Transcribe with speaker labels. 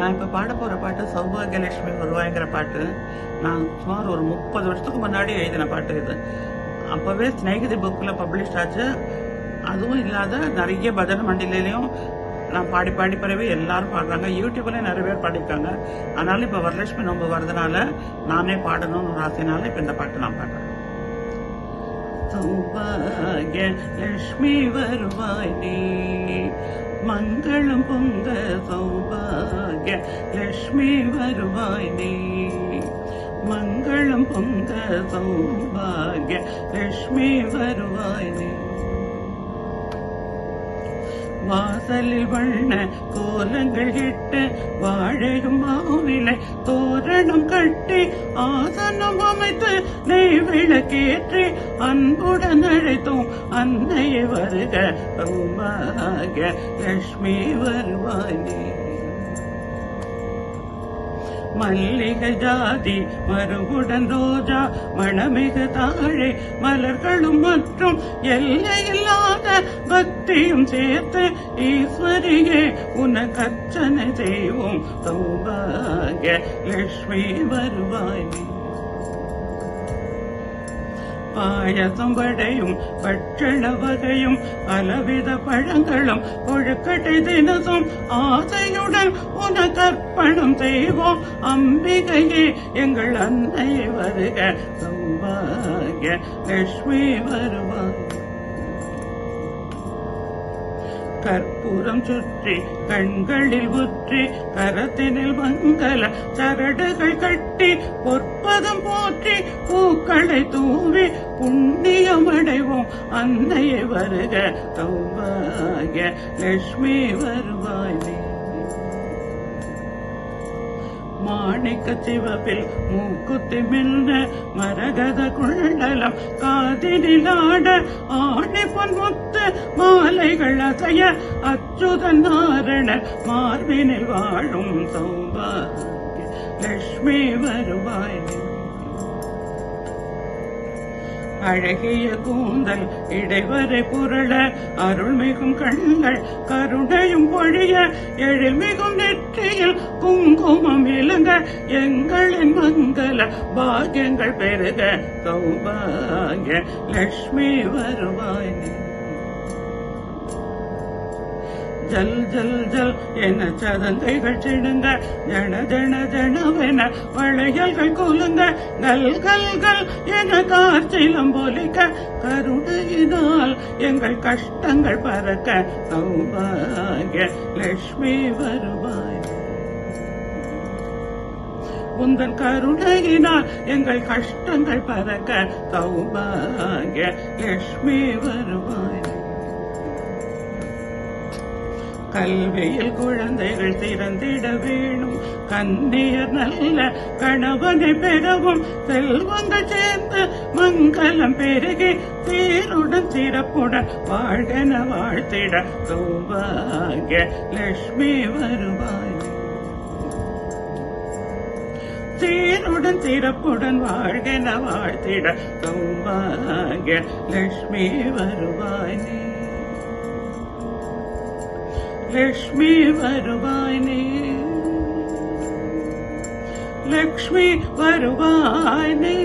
Speaker 1: நான் இப்போ பாட போகிற பாட்டு சௌபாகியலட்சுமி வருவாய்ங்கிற பாட்டு. நான் சுமார் ஒரு முப்பது வருஷத்துக்கு முன்னாடி எழுதின பாட்டு இது. அப்போவே ஸ்நேகிதி புக்கில் பப்ளிஷ் ஆச்சு. அதுவும் இல்லாத நிறைய பஜனை மண்டிலையும் நான் பாடி பாடி பிறவே எல்லாரும் பாடுறாங்க. யூடியூப்லேயும் நிறைய பேர் பாடியிருக்காங்க. அதனால இப்போ வரலட்சுமி நோம்பு வர்றதுனால நானே பாடணும்னு ஒரு ஆசைனால இப்போ இந்த பாட்டு நான் பாடுறேன். சௌபாகிய லட்சுமி வருவாய் நீ. மங்களம் பொங்க சௌபாகிய லக்ஷ்மி வருவாய் நீ. மங்களம் பொங்க சௌபாகிய லக்ஷ்மி வருவாய் நீ. வாசலில் வண்ண கோலங்கள் இட்டு வாழையும் மாவிலை தோரணம் கட்டி ஆசனம் அமைத்து நெய் விளக்கேற்றி அன்புடன் அழைத்தோம். அன்னையை வருக சௌபாகிய லட்சுமி வருவானே மல்லிகை ஜாதி மறுகுடன் ரோஜா மணமிகு தாழை மலர்களும் மற்றும் எல்லையில்லாத பக்தியும் சேர்த்து ஈஸ்வரியே உன அர்ச்சனை செய்வோம். சௌபாகிய லட்சுமி வருவாய். பாயசம் வடையும் பட்சண வகையும் பலவித பழங்களும் கொழுக்கட்டை தினசும் ஆசையுடன் உனக்கு அர்ப்பணம் செய்வோம். அம்பிகையே எங்கள் அன்னை வருக. சௌபாகிய லட்சுமி வருவாங்க கற்பூரம் சுற்றி கண்களில் உற்றி கரத்தினில் மங்கள சரடுகள் கட்டி பொற்பதம் போற்றி பூக்களை தூவி புண்ணியம் அடைவோம் அன்னையை வருக சௌபாகிய லட்சுமி வருவாய். நீ. மாணிக்க சிவப்பில் மூக்குத்தி மின்ன மரகத குழலம் காதினிலாட ஆணி பொன்முத்து மாலைகள் அசைய அச்சுதன் நாரண மார்பினில் வாழும் சௌபாகிய லட்சுமி வருவாய் நீ. அழகிய கூந்தல் இடைவரை புரள அருள்மிகும் கண்கள் கருணையும் பொழிய எழில்மிகும் நெற்றியில் குங்குமம் இலங்க எங்களின் மங்கள பாக்கியங்கள் பெருக. சௌபாகிய லட்சுமி வருவாய். ஜல் ஜல் ஜல் என சதங்கைகள் சிடுங்க ஜன ஜன ஜனவென வளையல்கள் கூலுங்க. கல் கல் கல் என காற்றிலும் பொலிக்க. கருணையினால் எங்கள் கஷ்டங்கள் பறக்க. சௌபாகிய லட்சுமி வருவாய். உந்தன் கருணையினால் எங்கள் கஷ்டங்கள் பறக்க. சௌபாகிய லட்சுமி வருவாய். கல்வியில் குழந்தைகள் திறந்திட வேணும். கண்ணியர் நல்ல கணவனை பெறவும் செல்வங்கள் சேர்ந்து மங்களம் பெருகி சீருடன் சிறப்புடன் வாழ்கன வாழ்த்திட சௌபாகிய லட்சுமி வருவாய். சீருடன் சிறப்புடன் வாழ்கன வாழ்த்திட சௌபாகிய லட்சுமி வருவாய். நீ லக்ஷ்மி வருவாய் நீ லக்ஷ்மி வருவாய் நீ